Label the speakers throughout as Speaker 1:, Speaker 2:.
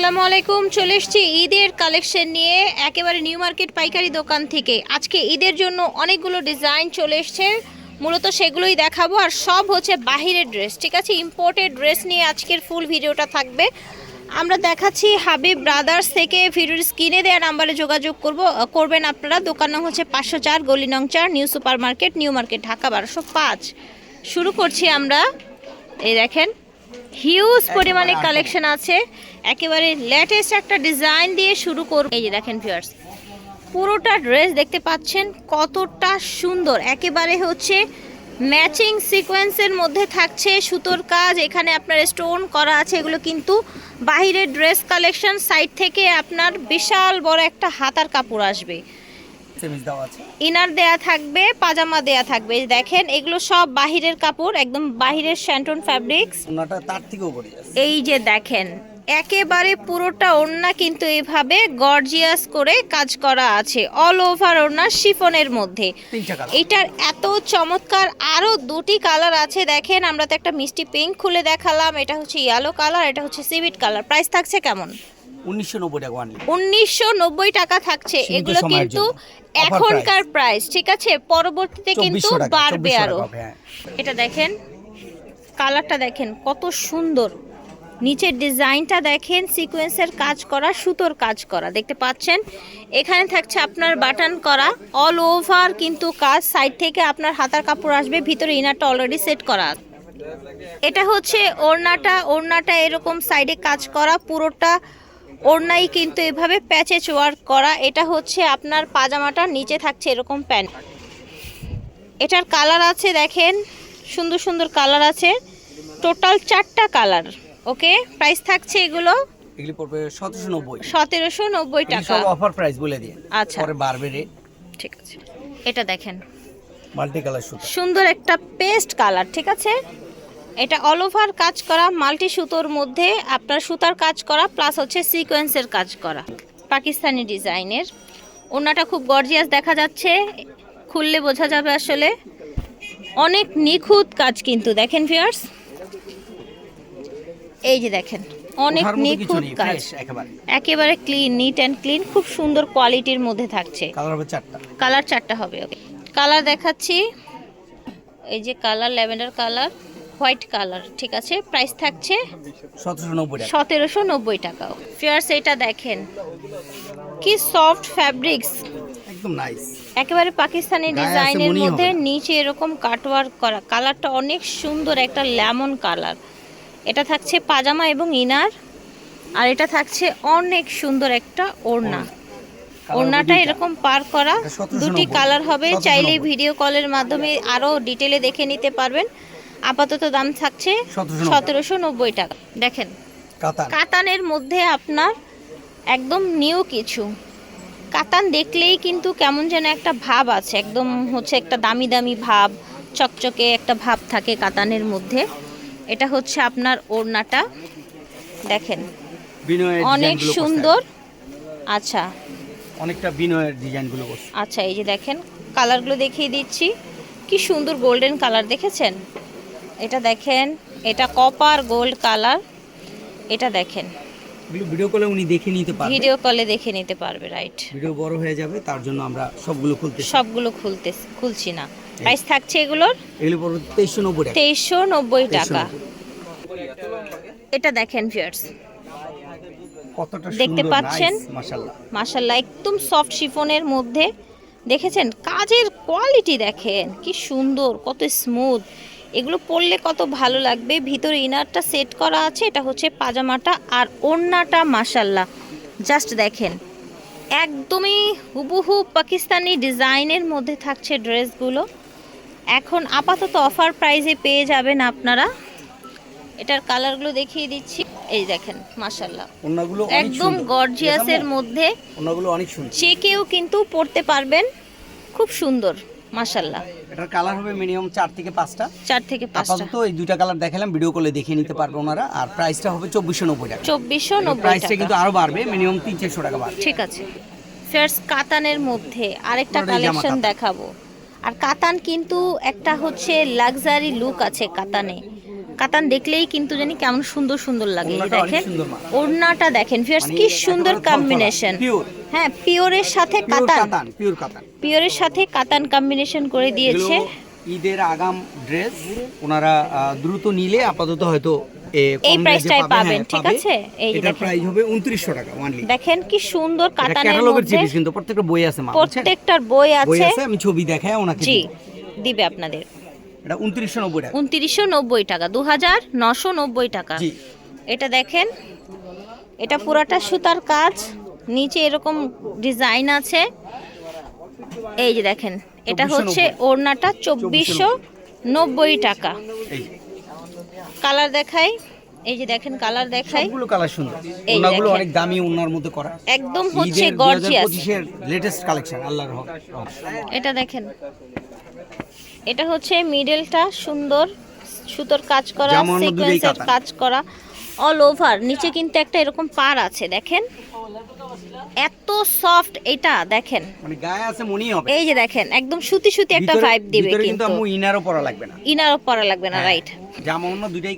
Speaker 1: আসসালামু আলাইকুম, চলে এসেছি ঈদের কালেকশন নিয়ে একেবারে নিউ মার্কেট পাইকারি দোকান থেকে। আজকে ঈদের জন্য অনেকগুলো ডিজাইন চলে এসছে, মূলত সেগুলোই দেখাবো। আর সব হচ্ছে বাহিরের ড্রেস ঠিক আছে? ইম্পোর্টেড ড্রেস নিয়ে আজকের ফুল ভিডিওটা থাকবে। আমরা দেখাচ্ছি হাবিব ব্রাদার্স থেকে ভিডিওর স্ক্রিনে দেওয়া নাম্বারে যোগাযোগ করব। করবেন আপনারা। দোকান নং হচ্ছে পাঁচশো চার, গলি নং চার new super market new market Dhaka বারোশো পাঁচ। শুরু করছি আমরা। এই দেখেন হিউজ পরিমাণে কালেকশন আছে। একেবারে লেটেস্ট একটা ডিজাইন দিয়ে শুরু করব এই যে দেখেন ভিউয়ার্স পুরোটা ড্রেস দেখতে পাচ্ছেন কতটা সুন্দর। একেবারে হচ্ছে ম্যাচিং সিকোয়েন্সের মধ্যে থাকছে সুতোর কাজ এখানে আপনার স্টোন করা আছে এগুলো কিন্তু বাহিরের ড্রেস কালেকশন সাইড থেকে আপনার বিশাল বড় একটা হাতার কাপড় আসবে।
Speaker 2: দেওয়া আছে।
Speaker 1: ইনার দেয়া থাকবে পাজামা দেয়া থাকবে। দেখেন এগুলো সব বাহিরের কাপড় একদম বাহিরের শ্যান্টন ফ্যাব্রিক্স
Speaker 2: ওনাটা তার
Speaker 1: এই যে দেখেন একেবারে পুরোটা ওড়না কিন্তু এভাবে গর্জিয়াস করে কাজ করা আছে অল ওভার ওড়না শিফনের মধ্যে। এটার এত চমৎকার আরও দুটি কালার আছে। দেখেন আমরা তো একটা মিষ্টি পিঙ্ক খুলে দেখালাম এটা হচ্ছে ইয়েলো কালার এটা হচ্ছে সিভিট কালার প্রাইস থাকছে কেমন?
Speaker 2: উনিশশো নব্বই টাকা
Speaker 1: থাকছে। এগুলো কিন্তু এখনকার প্রাইস ঠিক আছে? পরবর্তীতে কিন্তু বাড়বে
Speaker 2: আরও। হ্যাঁ।
Speaker 1: এটা দেখেন কালারটা দেখেন কত সুন্দর। নিচের ডিজাইনটা দেখেন সিকোয়েন্সের কাজ করা সুতোর কাজ করা দেখতে পাচ্ছেন? এখানে থাকছে আপনার বাটন করা অল ওভার কিন্তু কাজ সাইড থেকে আপনার হাতার কাপড় আসবে ভিতরে ইনারটা অলরেডি সেট করা। এটা হচ্ছে ওড়নাটা ওড়নাটা এরকম সাইডে কাজ করা পুরোটা ওড়নাই কিন্তু এভাবে প্যাচেচ ওয়ার্ক করা এটা হচ্ছে আপনার পাজামাটা নিচে থাকছে এরকম প্যান্ট। এটার কালার আছে দেখেন সুন্দর সুন্দর কালার আছে। টোটাল চারটা কালার ওকে? প্রাইস থাকছে এগুলো
Speaker 2: এগুলি পড়বে সতেরোশো নব্বই।
Speaker 1: সতেরোশো নব্বই টাকা।
Speaker 2: সব অফার প্রাইস বলে দিয়ে।
Speaker 1: আচ্ছা।
Speaker 2: পরে বাড়বে রেট
Speaker 1: ঠিক আছে। এটা দেখেন।
Speaker 2: মাল্টি কালার
Speaker 1: সুন্দর একটা পেস্ট কালার ঠিক আছে? এটা অল ওভার কাজ করা মাল্টি সুতোর মধ্যে আপনার সুতার কাজ করা প্লাস হচ্ছে সিকোয়েন্সের কাজ করা। পাকিস্তানি ডিজাইনের। ওনাটা খুব গর্জিয়াস দেখা যাচ্ছে। খুললে বোঝা যাবে আসলে। অনেক নিখুঁত কাজ কিন্তু দেখেন ভিউয়ার্স এই যে দেখেন অনেক নিখুঁত কাজ।
Speaker 2: একেবারে।
Speaker 1: ক্লিন নিট অ্যান্ড ক্লিন খুব সুন্দর কোয়ালিটির মধ্যে থাকছে।
Speaker 2: কালার হবে চারটা।
Speaker 1: কালার চারটা হবে ওকে কালার দেখাচ্ছি। এই যে colour lavender colour white colour ঠিক আছে? প্রাইস থাকছে
Speaker 2: সতেরোশো নব্বই টাকা।
Speaker 1: সতেরোশো নব্বই টাকা ফিয়ার্স এটা দেখেন। কি সফট ফ্যাব্রিক্স
Speaker 2: একদম নাইস
Speaker 1: একেবারে পাকিস্তানি ডিজাইনের মধ্যে নিচে এরকম কাটওয়ার্ক করা। কালারটা অনেক সুন্দর একটা লেমন কালার এটা থাকছে পাজামা এবং ইনার। আর এটা থাকছে অনেক সুন্দর একটা ওড়না। ওড়নাটা এরকম পার করা। দুটি কালার হবে।
Speaker 2: 1790
Speaker 1: চাইলে ভিডিও কলের মাধ্যমে আরও ডিটেলে দেখে নিতে পারবেন। আপাতত দাম থাকছে সতেরোশো নব্বই। টাকা। দেখেন কাতানের মধ্যে আপনার একদম নিউ কিছু। কাতান দেখলেই কিন্তু কেমন যেন একটা ভাব আছে একদম হচ্ছে একটা দামি দামি ভাব চকচকে একটা ভাব থাকে কাতানের মধ্যে। এটা হচ্ছে আপনার ওড়নাটা। দেখেন অনেক সুন্দর। আচ্ছা।
Speaker 2: অনেকটা বিনয়ের ডিজাইনগুলো
Speaker 1: আচ্ছা এই যে দেখেন কালারগুলো দেখিয়ে দিচ্ছি। কি সুন্দর গোল্ডেন কালার দেখেছেন? এটা দেখেন এটা কপার গোল্ড কালার এটা দেখেন।
Speaker 2: ভিডিও কলে উনি দেখে নিতে পারবে।
Speaker 1: ভিডিও কলে দেখে নিতে পারবে রাইট
Speaker 2: ভিডিও বড় হয়ে যাবে তার জন্য আমরা সবগুলো খুলতে
Speaker 1: সবগুলো খুলতে খুলছি না। প্রাইস থাকছে এগুলোর?
Speaker 2: এগুলো পড়বে তেইশশো নব্বই টাকা। 2390
Speaker 1: টাকা। এটা দেখেন ভিউয়ার্স
Speaker 2: কতটা
Speaker 1: দেখতে পাচ্ছেন?
Speaker 2: nice, মাশাআল্লাহ।
Speaker 1: একদম সফট শিফনের মধ্যে। দেখেছেন? কাজের কোয়ালিটি দেখেন কি সুন্দর কত স্মুথ এগুলো পরলে কত ভালো লাগবে? ভিতরে ইনারটা সেট করা আছে এটা হচ্ছে পাজামাটা আর ওড়নাটা মাশাল্লাহ জাস্ট দেখেন একদমই হুবহু পাকিস্তানি ডিজাইনের মধ্যে থাকছে ড্রেসগুলো। এখন আপাতত অফার প্রাইজে পেয়ে যাবেন আপনারা। এটার কালারগুলো দেখিয়ে দিচ্ছি। এই দেখেন মাশাল্লাহ
Speaker 2: ওনাগুলো
Speaker 1: একদম। গর্জিয়াসের মধ্যে
Speaker 2: ওনাগুলো অনেক সুন্দর।
Speaker 1: কেউ কিন্তু পড়তে পারবেন। খুব সুন্দর। মাশাল্লাহ
Speaker 2: এটার কালার হবে মিনিমাম চার থেকে পাঁচটা।
Speaker 1: চার থেকে পাঁচটা।
Speaker 2: আপাতত এই দুইটা কালার দেখালাম ভিডিও কলে দেখে নিতে পারবে ওনারা। আর প্রাইসটা হবে চব্বিশশো নব্বই টাকা।
Speaker 1: চব্বিশশো নব্বই
Speaker 2: প্রাইসটা কিন্তু আরও বাড়বে মিনিমাম তিন চারশো টাকা বাড়বে।
Speaker 1: ঠিক আছে। ফেয়ার্স কাতানের মধ্যে আরেকটা কালেকশন দেখাবো। আর কাতান কিন্তু একটা হচ্ছে লাক্সারি লুক আছে কাতানে। কাতান দেখলেই কিন্তু জানি কেমন সুন্দর সুন্দর লাগে দেখেন? ওড়নাটা দেখেন ফিয়ার্স
Speaker 2: মানে
Speaker 1: কি সুন্দর কম্বিনেশন। হ্যাঁ পিওরের সাথে
Speaker 2: পিওর
Speaker 1: কাতান
Speaker 2: কাতান পিওর কাতান
Speaker 1: পিওরের সাথে কাতান কম্বিনেশন করে দিয়েছে।
Speaker 2: ঈদের আগাম ড্রেস ওনারা দ্রুত নিলে আপাতত হয়তো
Speaker 1: এই প্রাইসটাই পাবেন,
Speaker 2: হ্যাঁ,
Speaker 1: ঠিক আছে? এই দেখেন।
Speaker 2: প্রাইস হবে উনত্রিশশো টাকা ওয়ানলি
Speaker 1: দেখেন কি সুন্দর কাতানের মধ্যে
Speaker 2: জিনিস কিন্তু প্রত্যেকটা বই আছে
Speaker 1: প্রত্যেকটার বই
Speaker 2: বই
Speaker 1: আছে।
Speaker 2: আছে আমি ছবি দেখাই ওনাকে
Speaker 1: জি
Speaker 2: দিবে
Speaker 1: আপনাদের।
Speaker 2: এটা উনত্রিশশো নব্বই টাকা।
Speaker 1: উনত্রিশশো নব্বই টাকা দু হাজার নশো নব্বই টাকা। এটা দেখেন এটা পুরাটা সুতার কাজ নিচে এরকম ডিজাইন আছে। এই যে দেখেন এটা হচ্ছে ওড়নাটা চব্বিশশো নব্বই টাকা। কালার দেখাই এই যে দেখেন কালার দেখাই।
Speaker 2: সবগুলো কালার সুন্দর। ওনাগুলো অনেক দামি ওনার মধ্যে করা।
Speaker 1: একদম হচ্ছে গর্জিয়াস।
Speaker 2: 2025 এর লেটেস্ট কালেকশন আল্লাহর রহম
Speaker 1: এটা দেখেন এটা হচ্ছে মিডলটা সুন্দর সুতোর কাজ করা সিকোয়েন্সের কাজ করা অল ওভার নিচে কিন্তু একটা এরকম পার আছে দেখেন? এত সফট এটা দেখেন?
Speaker 2: মানে গায়ে আছে মনেই হবে।
Speaker 1: এই যে দেখেন একদম সুতি সুতি একটা ভাইব দিবে
Speaker 2: কিন্তু
Speaker 1: কিন্তু।
Speaker 2: ইনারও পরা লাগবে না।
Speaker 1: ইনারও পরা লাগবে না
Speaker 2: হ্যাঁ।
Speaker 1: রাইট
Speaker 2: জামা অন্য দুইটাই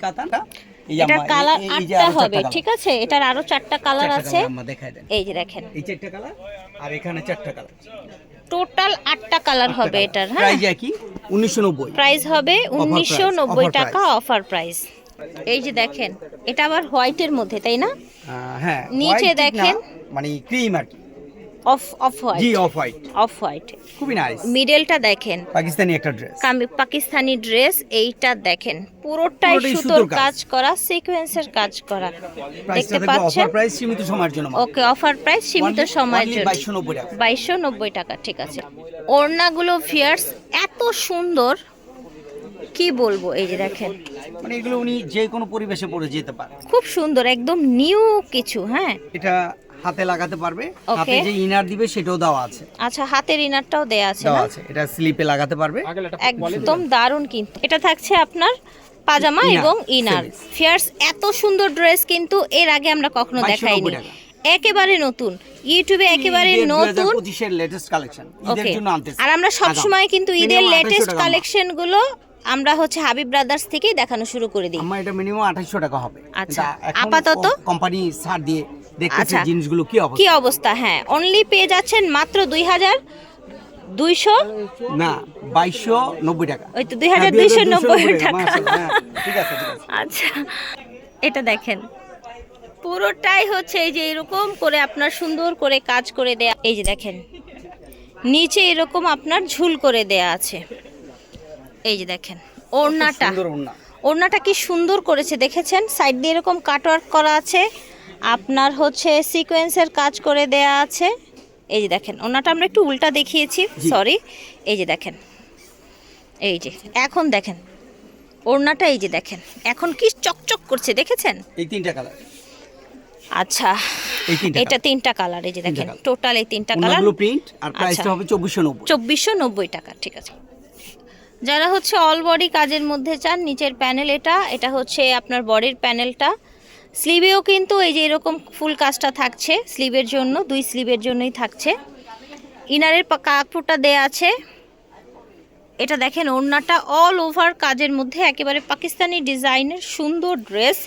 Speaker 2: যে
Speaker 1: এটার কালার আটটা হবে ঠিক আছে? এটার আরও চারটা কালার আছে। এই যে দেখেন।
Speaker 2: এই চারটা কালার আর এখানে চারটা কালার
Speaker 1: টোটাল আটটা কালার হবে এটার হ্যাঁ?
Speaker 2: প্রাইস কি উনিশশো নব্বই।
Speaker 1: প্রাইস হবে উনিশশো নব্বই
Speaker 2: offer
Speaker 1: টাকা অফার প্রাইস এই যে দেখেন এটা আবার হোয়াইটের মধ্যে তাই না?
Speaker 2: হ্যাঁ
Speaker 1: নিচে দেখেন।
Speaker 2: মানে ক্রিম আর কি।
Speaker 1: অফ অফ হোয়াইট
Speaker 2: জি অফ হোয়াইট
Speaker 1: অফ হোয়াইট
Speaker 2: খুবই নাইস
Speaker 1: মিডলটা দেখেন।
Speaker 2: পাকিস্তানি একটা ড্রেস
Speaker 1: পাকিস্তানি ড্রেস এইটা দেখেন। পুরোটাই সুতোর
Speaker 2: কাজ।
Speaker 1: করা সিকোয়েন্সের কাজ করা। দেখতে পাচ্ছেন?
Speaker 2: অফার প্রাইস সীমিত সময়ের জন্য
Speaker 1: ওকে অফার প্রাইস সীমিত সময়ের জন্য।
Speaker 2: বাইশশো নব্বই টাকা।
Speaker 1: বাইশশো নব্বই টাকা ঠিক আছে। ওড়নাগুলো ফিয়ার্স এত সুন্দর। কি বলব এই যে দেখেন।
Speaker 2: মানে এগুলো উনি যে কোনো পরিবেশে পরে যেতে পারে।
Speaker 1: খুব সুন্দর একদম নিউ কিছু হ্যাঁ।
Speaker 2: এটা হাতে লাগাতে পারবে। হাতে যে ইনার দিবে সেটাও দেওয়া আছে।
Speaker 1: আচ্ছা হাতের ইনারটাও দেয়া আছে
Speaker 2: দেওয়া আছে। এটা স্লিপে লাগাতে পারবে।
Speaker 1: একদম দারুণ কিন্তু। এটা থাকছে আপনার পাজামা এবং ইনার। ফিয়ার্স এত সুন্দর ড্রেস কিন্তু এর আগে আমরা কখনো দেখাইনি। একেবারে নতুন। ইউটিউবে একেবারে নতুন।
Speaker 2: লেটেস্ট কালেকশন জন্য
Speaker 1: আর আমরা সব সময় কিন্তু ঈদের লেটেস্ট কালেকশনগুলো আমরা হচ্ছে হাবিব ব্রাদার্স থেকেই দেখানো শুরু করে দিই।
Speaker 2: আমার এটা মিনিমাম আঠাশশো টাকা হবে।
Speaker 1: আচ্ছা, আপাতত?
Speaker 2: কোম্পানি ছাড় দিয়ে দেখতেছে
Speaker 1: আচ্ছা।
Speaker 2: জিনিসগুলো কি
Speaker 1: কি
Speaker 2: অবস্থা?
Speaker 1: অবস্থা হ্যাঁ অনলি পেয়ে যাচ্ছেন মাত্র দুই হাজার দুইশো
Speaker 2: না বাইশশো নব্বই টাকা।
Speaker 1: ওই তো দুই হাজার
Speaker 2: হ্যাঁ,
Speaker 1: দুইশো নব্বই টাকা।
Speaker 2: হ্যাঁ, ঠিক আছে
Speaker 1: আচ্ছা এটা দেখেন। পুরোটাই হচ্ছে এই যে এরকম করে আপনার সুন্দর করে কাজ করে দেয়া এই যে দেখেন। নিচে এরকম আপনার ঝুল করে দেয়া আছে। এই যে দেখেন ওড়নাটা। ওড়নাটা কি সুন্দর করেছে দেখেছেন? সাইড দিয়ে এরকম কাটওয়ার্ক করা আছে। আপনার হচ্ছে সিকোয়েন্সের কাজ করে দেয়া আছে। এই যে দেখেন ওড়নাটা আমরা একটু উল্টা দেখিয়েছি সরি এই যে দেখেন এই যে এখন দেখেন ওড়নাটা এই যে দেখেন এখন কি চকচক করছে দেখেছেন?
Speaker 2: এই তিনটা কালার
Speaker 1: আচ্ছা এটা তিনটা কালার এই যে দেখেন টোটাল এই তিনটা কালার
Speaker 2: প্রিন্ট আর প্রাইসটা
Speaker 1: আচ্ছা।
Speaker 2: হবে চব্বিশশো নব্বই।
Speaker 1: চব্বিশশো নব্বই টাকা ঠিক আছে। যারা হচ্ছে অল বডি কাজের মধ্যে চান নিচের প্যানেল এটা এটা হচ্ছে আপনার বডির প্যানেলটা স্লিভেও কিন্তু এই যে এরকম ফুল কাজটা থাকছে স্লিভের জন্য দুই স্লিভের জন্যই থাকছে। ইনারের কাপড়টা দেয়া আছে। এটা দেখেন ওড়নাটা অল ওভার কাজের মধ্যে একেবারে পাকিস্তানি ডিজাইনের সুন্দর ড্রেস।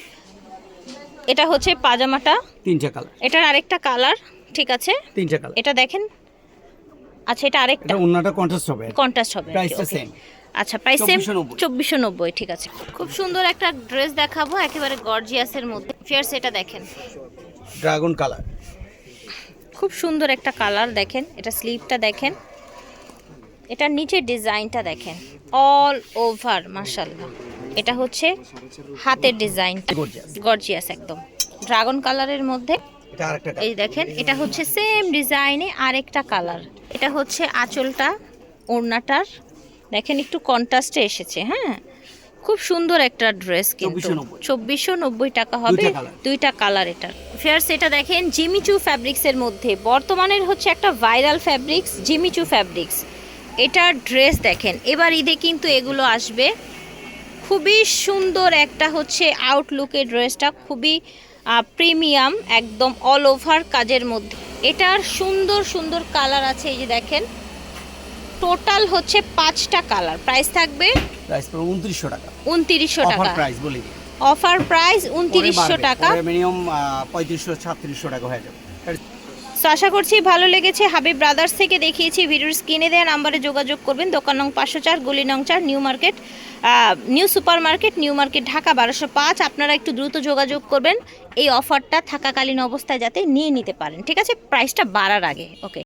Speaker 1: এটা হচ্ছে পাজামাটা।
Speaker 2: তিনটা কালার।
Speaker 1: এটার আরেকটা কালার ঠিক আছে?
Speaker 2: তিনটা কালার।
Speaker 1: এটা দেখেন। আচ্ছা এটা আরেকটা।
Speaker 2: ওড়নাটা কন্ট্রাস্ট হবে।
Speaker 1: কন্ট্রাস্ট হবে
Speaker 2: প্রাইসটা সেম
Speaker 1: আচ্ছা প্রাইস সেম
Speaker 2: 2490
Speaker 1: চব্বিশশো নব্বই ঠিক আছে। খুব সুন্দর একটা ড্রেস দেখাবো একেবারে গর্জিয়াসের মধ্যে। ফিয়ার্স এটা দেখেন।
Speaker 2: Dragon colour.
Speaker 1: খুব সুন্দর একটা কালার দেখেন এটা স্লিভটা দেখেন। এটার নিচে ডিজাইনটা দেখেন অল ওভার মাশাল্লাহ এটা হচ্ছে হাতের ডিজাইনটা
Speaker 2: Gorgeous.
Speaker 1: গর্জিয়াস একদম। ড্রাগন কালারের মধ্যে। এই দেখেন এটা হচ্ছে সেম ডিজাইনে আরেকটা কালার। এটা হচ্ছে আঁচলটা ওড়নাটার। দেখেন একটু কন্ট্রাস্টে এসেছে হ্যাঁ? খুব সুন্দর একটা ড্রেস কিন্তু।
Speaker 2: 2490
Speaker 1: চব্বিশশো নব্বই টাকা হবে
Speaker 2: দুইটা
Speaker 1: দুইটা কালার এটার। ফেয়ার্স এটা দেখেন জিমিচু ফ্যাব্রিক্সের মধ্যে। বর্তমানের হচ্ছে একটা viral fabrics Jimmy Choo fabrics এটার ড্রেস দেখেন এবার ঈদে কিন্তু এগুলো আসবে। খুবই সুন্দর একটা হচ্ছে আউটলুকের ড্রেসটা খুবই প্রিমিয়াম একদম অল ওভার কাজের মধ্যে। এটার সুন্দর সুন্দর কালার আছে এই যে দেখেন। টোটাল হচ্ছে পাঁচটা কালার। প্রাইস থাকবে
Speaker 2: প্রাইস পড়বে উনত্রিশশো টাকা।
Speaker 1: উনত্রিশশো টাকা।
Speaker 2: প্রাইস বলি
Speaker 1: অফার প্রাইস উনত্রিশশো টাকা।
Speaker 2: মিনিমাম পঁয়ত্রিশশো ছাত্রিশশো টাকা হয়ে যাবে।
Speaker 1: তো আশা করছি ভালো লেগেছে। হাবিব ব্রাদার্স থেকে দেখিয়েছি ভিডিওর স্ক্রিনে দেওয়া নাম্বারে যোগাযোগ করবেন। দোকান নং পাঁচশো চার গলি নং চার new market new super market new market Dhaka বারোশো পাঁচ। আপনারা একটু দ্রুত যোগাযোগ করবেন। এই অফারটা থাকাকালীন অবস্থায় যাতে নিয়ে নিতে পারেন। ঠিক আছে? প্রাইসটা বাড়ার আগে। ওকে